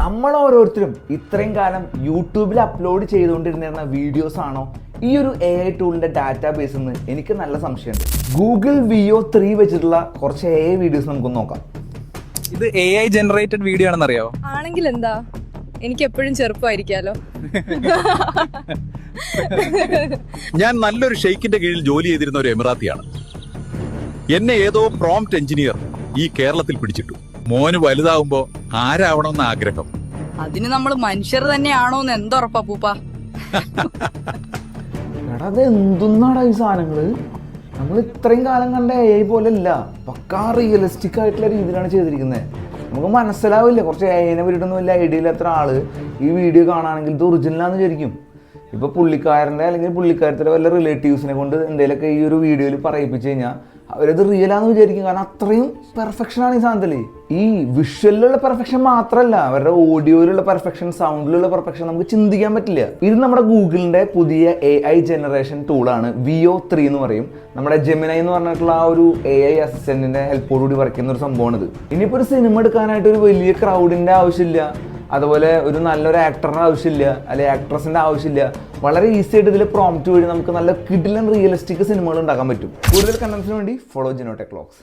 നമ്മൾ ഓരോരുത്തരും ഇത്രയും കാലം യൂട്യൂബിൽ അപ്ലോഡ് ചെയ്തുകൊണ്ടിരുന്ന വീഡിയോസ് ആണോ? ഈ ഒരു എ ഐ ടൂളിന്റെ ഡാറ്റാബേസ് എന്ന് എനിക്ക് നല്ല സംശയമുണ്ട്. ഗൂഗിൾ വിഒ ത്രീ വെച്ചിട്ടുള്ള കുറച്ച് എ ഐ വീഡിയോസ് നമുക്ക് നോക്കാം. ഇത് എ ഐ ജനറേറ്റഡ് വീഡിയോ ആണെന്ന് അറിയാവോ ആണെങ്കിൽ എന്താ? എനിക്ക് എപ്പോഴും ചെറുപ്പമായിരിക്കാലോ ഞാൻ നല്ലൊരു ഷെയ്ക്കിന്റെ കീഴിൽ ജോലി ചെയ്തിരുന്ന ഒരു എമിറാത്തിയാണ്. എന്നെ ഏതോ പ്രോംപ്റ്റ് എഞ്ചിനീയർ ഈ കേരളത്തിൽ പിടിച്ചിട്ടു. മോന് വലുതാവുമ്പോ ആരാവണമെന്ന ആഗ്രഹം. അതിന് നമ്മൾ മനുഷ്യർ തന്നെയാണോന്ന് എന്തുറപ്പാ പൂപ്പ? എടാ അത് എന്തുന്നാടാ ഈ സാധനങ്ങൾ? നമ്മൾ ഇത്രയും കാലം കണ്ട എ പോലെ അല്ല പക്കാ റിയലിസ്റ്റിക് ആയിട്ടുള്ള രീതിയിലാണ് ചെയ്തിരിക്കുന്നത് നമുക്ക് മനസ്സിലാവില്ല കുറച്ച് ഏനെ പറ്റിയിട്ടൊന്നും എത്ര ഐഡിയ ഇല്ലാത്ത ഒരാൾ ഈ വീഡിയോ കാണുകയാണെങ്കിൽ ഇത് ഒറിജിനലാന്ന് വിചാരിക്കും. ഇപ്പൊ പുള്ളിക്കാരന്റെ അല്ലെങ്കിൽ പുള്ളിക്കാരത്തിന്റെ വല്ല റിലേറ്റീവ്സിനെ കൊണ്ട് എന്തെങ്കിലുമൊക്കെ ഈ ഒരു വീഡിയോയിൽ പറയിപ്പിച്ച് കഴിഞ്ഞാൽ അവരത് റിയലാന്ന് വിചാരിക്കും. കാരണം അത്രയും പെർഫെക്ഷനാണ് ഈ സാധനത്തിൽ ഈ വിഷ്വലിലുള്ള പെർഫെക്ഷൻ മാത്രമല്ല അവരുടെ ഓഡിയോയിലുള്ള പെർഫെക്ഷൻ സൗണ്ടിലുള്ള പെർഫെക്ഷൻ നമുക്ക് ചിന്തിക്കാൻ പറ്റില്ല. ഇത് നമ്മുടെ ഗൂഗിളിന്റെ പുതിയ എ ഐ ജനറേഷൻ ടൂളാണ് വി ഒ ത്രീ എന്ന് പറയും. നമ്മുടെ ജെമിനൈ എന്ന് പറഞ്ഞിട്ടുള്ള ആ ഒരു എ ഐ അസിസ്റ്റന്റിന്റെ ഹെൽപ്പോടുകൂടി വർക്ക് ചെയ്യുന്ന ഒരു സംഭവമാണിത്. ഇനിയിപ്പോൾ ഒരു സിനിമ എടുക്കാനായിട്ട് ഒരു വലിയ ക്രൗഡിന്റെ ആവശ്യമില്ല. അതുപോലെ ഒരു നല്ലൊരു ആക്ടറിന്റെ ആവശ്യമില്ല അല്ലെങ്കിൽ ആക്ട്രസിന്റെ ആവശ്യമില്ല വളരെ ഈസി ആയിട്ട് ഇതിൽ പ്രോംപ്റ്റ് വഴി നമുക്ക് നല്ല കിഡിലൻ റിയലിസ്റ്റിക് സിനിമകൾ ഉണ്ടാക്കാൻ പറ്റും. കൂടുതൽ കണ്ടൻസിന് വേണ്ടി ഫോളോ ജിനോടെക് ക്ലോക്സ്